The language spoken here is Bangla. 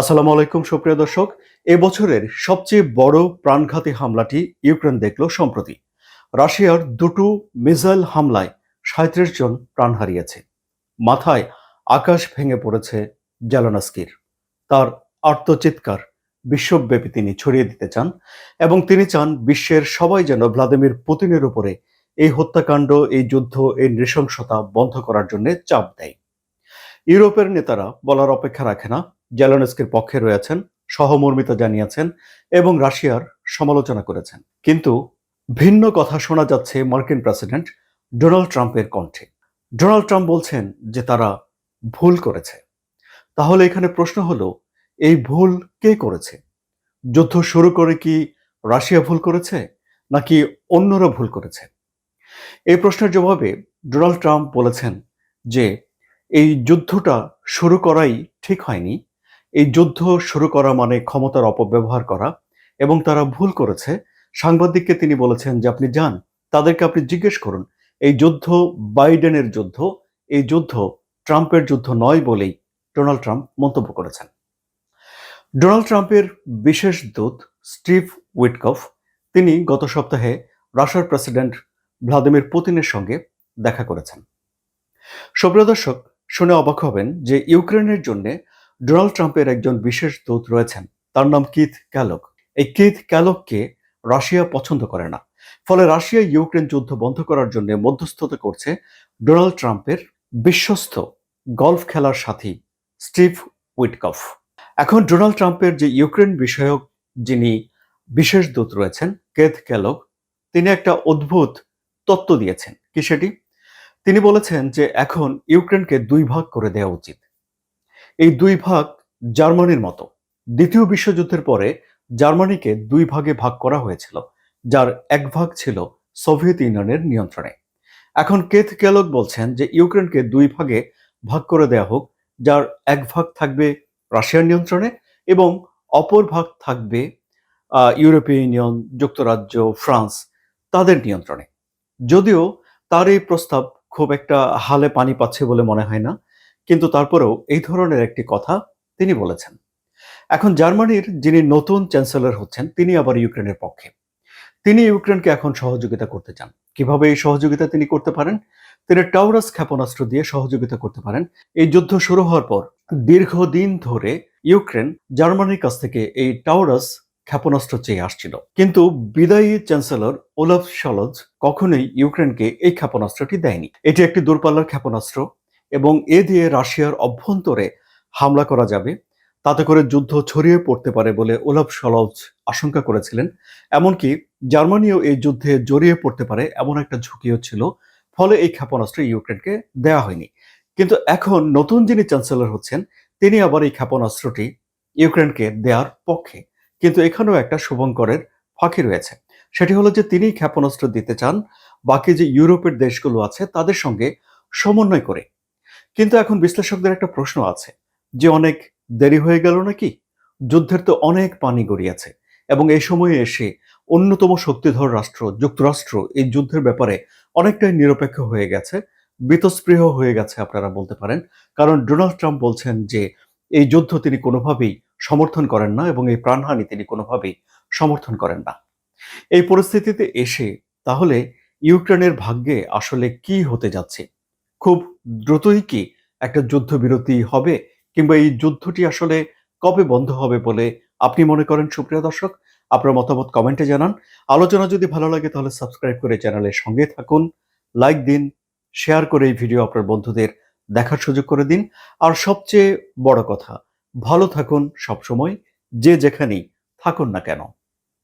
আসসালামু আলাইকুম, সুপ্রিয় দর্শক। এবছরের সবচেয়ে বড় প্রাণঘাতী হামলাটি ইউক্রেন দেখল সম্প্রতি। রাশিয়ার দুটো মিসাইল হামলায় সাঁত্রিশ জন প্রাণ হারিয়েছে। মাথায় আকাশ ভেঙে পড়েছে জেলানস্কির। তার আর্তচিৎকার বিশ্বব্যাপী তিনি ছড়িয়ে দিতে চান এবং তিনি চান বিশ্বের সবাই যেন ভ্লাদিমির পুতিনের উপরে এই হত্যাকাণ্ড, এই যুদ্ধ, এই নৃশংসতা বন্ধ করার জন্য চাপ দেয়। ইউরোপের নেতারা বলার অপেক্ষা রাখে না। জেলানস্কির পক্ষে রয়েছেন, সহমর্মিতা জানিয়েছেন এবং রাশিয়ার সমালোচনা করেছেন। কিন্তু ভিন্ন কথা শোনা যাচ্ছে মার্কিন প্রেসিডেন্ট ডোনাল্ড ট্রাম্পের কণ্ঠে। ডোনাল্ড ট্রাম্প বলছেন যে তারা ভুল করেছে। তাহলে এখানে প্রশ্ন হলো, এই ভুল কে করেছে? যুদ্ধ শুরু করে কি রাশিয়া ভুল করেছে, নাকি অন্যরা ভুল করেছে? এই প্রশ্নের জবাবে ডোনাল্ড ট্রাম্প বলেছেন যে, এই যুদ্ধটা শুরু করাই ঠিক হয়নি এই যুদ্ধ শুরু করা মানে ক্ষমতার অপব্যবহার করা এবং তারা ভুল করেছে। সাংবাদিককে তিনি বলেছেন যে আপনি যান, তাদেরকে আপনি জিজ্ঞেস করুন, এই যুদ্ধ বাইডেনের যুদ্ধ, এই যুদ্ধ ট্রাম্পের যুদ্ধ নয় বলেই ডোনাল্ড ট্রাম্প মন্তব্য করেছেন। ডোনাল্ড ট্রাম্পের বিশেষ দূত স্টিভ উইটকফ, তিনি গত সপ্তাহে রাশিয়ার প্রেসিডেন্ট ভ্লাদিমির পুতিনের সঙ্গে দেখা করেছেন। সুপ্রিয় দর্শক, শুনে অবাক হবেন যে ইউক্রেনের জন্য ডোনাল্ড ট্রাম্পের একজন বিশেষ দূত রয়েছেন। তার নাম কিথ ক্যালক। এই কিথ ক্যালককে রাশিয়া পছন্দ করে না। ফলে রাশিয়া ইউক্রেন যুদ্ধ বন্ধ করার জন্য মধ্যস্থতা করছে ডোনাল্ড ট্রাম্পের বিশ্বস্ত গলফ খেলার সাথী স্টিভ উইটকফ। এখন ডোনাল্ড ট্রাম্পের যে ইউক্রেন বিষয়ক যিনি বিশেষ দূত রয়েছেন, কেথ ক্যালক, তিনি একটা অদ্ভুত তত্ত্ব দিয়েছেন। কি সেটি? তিনি বলেছেন যে এখন ইউক্রেনকে দুই ভাগ করে দেওয়া উচিত। এই দুই ভাগ জার্মানির মতো। দ্বিতীয় বিশ্বযুদ্ধের পরে জার্মানিকে দুই ভাগে ভাগ করা হয়েছিল, যার এক ভাগ ছিল সোভিয়েত ইউনিয়নের নিয়ন্ত্রণে। এখন কেথ কেলক বলছেন যে ইউক্রেনকে দুই ভাগে ভাগ করে দেয়া হোক, যার এক ভাগ থাকবে রাশিয়ার নিয়ন্ত্রণে এবং অপর ভাগ থাকবে ইউরোপীয় ইউনিয়ন, যুক্তরাজ্য, ফ্রান্স তাদের নিয়ন্ত্রণে। যদিও তার এই প্রস্তাব খুব একটা হালে পানি পাচ্ছে বলে মনে হয় না কিন্তু তারপরেও এই ধরনের একটি কথা তিনি বলেছেন। এখন জার্মানির যিনি নতুন চ্যান্সেলর হচ্ছেন, তিনি আবার ইউক্রেনের পক্ষে। তিনি ইউক্রেনকে এখন সহযোগিতা করতে চান। কীভাবে এই সহযোগিতা তিনি করতে পারেন? তিনি টাউরাস ক্ষেপণাস্ত্র দিয়ে সহযোগিতা করতে পারেন। এই যুদ্ধ শুরু হওয়ার পর দীর্ঘদিন ধরে ইউক্রেন জার্মানির কাছ থেকে এই টাউরাস ক্ষেপণাস্ত্র চেয়ে আসছিল। কিন্তু বিদায়ী চ্যান্সেলর ওলাফ শলজ কখনোই ইউক্রেনকে এই ক্ষেপণাস্ত্রটি দেয়নি। এটি একটি দূরপাল্লার ক্ষেপণাস্ত্র। এবং এ দিয়ে রাশিয়ার অভ্যন্তরে হামলা করা যাবে। তাতে করে যুদ্ধ ছড়িয়ে পড়তে পারে বলে ওলাফ শলজ আশঙ্কা করেছিলেন। এমনকি জার্মানিও এই যুদ্ধে জড়িয়ে পড়তে পারে এমন একটা ঝুঁকিও ছিল। ফলে এই ক্ষেপণাস্ত্র ইউক্রেনকে দেওয়া হয়নি। কিন্তু এখন নতুন যিনি চ্যান্সেলর হচ্ছেন, তিনি আবার এই ক্ষেপণাস্ত্রটি ইউক্রেনকে দেওয়ার পক্ষে। কিন্তু এখানেও একটা শুভঙ্করের ফাঁকি রয়েছে। সেটি হলো যে তিনি ক্ষেপণাস্ত্র দিতে চান। বাকি যে ইউরোপের দেশগুলো আছে, তাদের সঙ্গে সমন্বয় করে কিন্তু এখন বিশ্লেষকদের একটা প্রশ্ন আছে, যে অনেক দেরি হয়ে গেল নাকি? যুদ্ধের তো অনেক পানি গড়িয়েছে এবং এই সময়ে এসে অন্যতম শক্তিধর রাষ্ট্র, যুক্তরাষ্ট্র এই যুদ্ধের ব্যাপারে অনেকটাই নিরপেক্ষ হয়ে গেছে, বীতস্পৃহ হয়ে গেছে আপনারা বলতে পারেন। কারণ ডোনাল্ড ট্রাম্প বলছেন যে এই যুদ্ধ তিনি কোনোভাবেই সমর্থন করেন না এবং এই প্রাণহানি তিনি কোনোভাবেই সমর্থন করেন না। এই পরিস্থিতিতে এসে তাহলে ইউক্রেনের ভাগ্যে আসলে কি হতে যাচ্ছে? খুব দ্রুতই কি একটা যুদ্ধবিরতি হবে? কিংবা এই যুদ্ধটি আসলে কবে বন্ধ হবে বলে আপনি মনে করেন, সুপ্রিয় দর্শক? আপনার মতামত কমেন্টে জানান। আলোচনা যদি ভালো লাগে, তাহলে সাবস্ক্রাইব করে চ্যানেলের সঙ্গে থাকুন। লাইক দিন, শেয়ার করে এই ভিডিও আপনার বন্ধুদের দেখার সুযোগ করে দিন। আর সবচেয়ে বড় কথা, ভালো থাকুন সবসময়, যে যেখানেই থাকুন না কেন।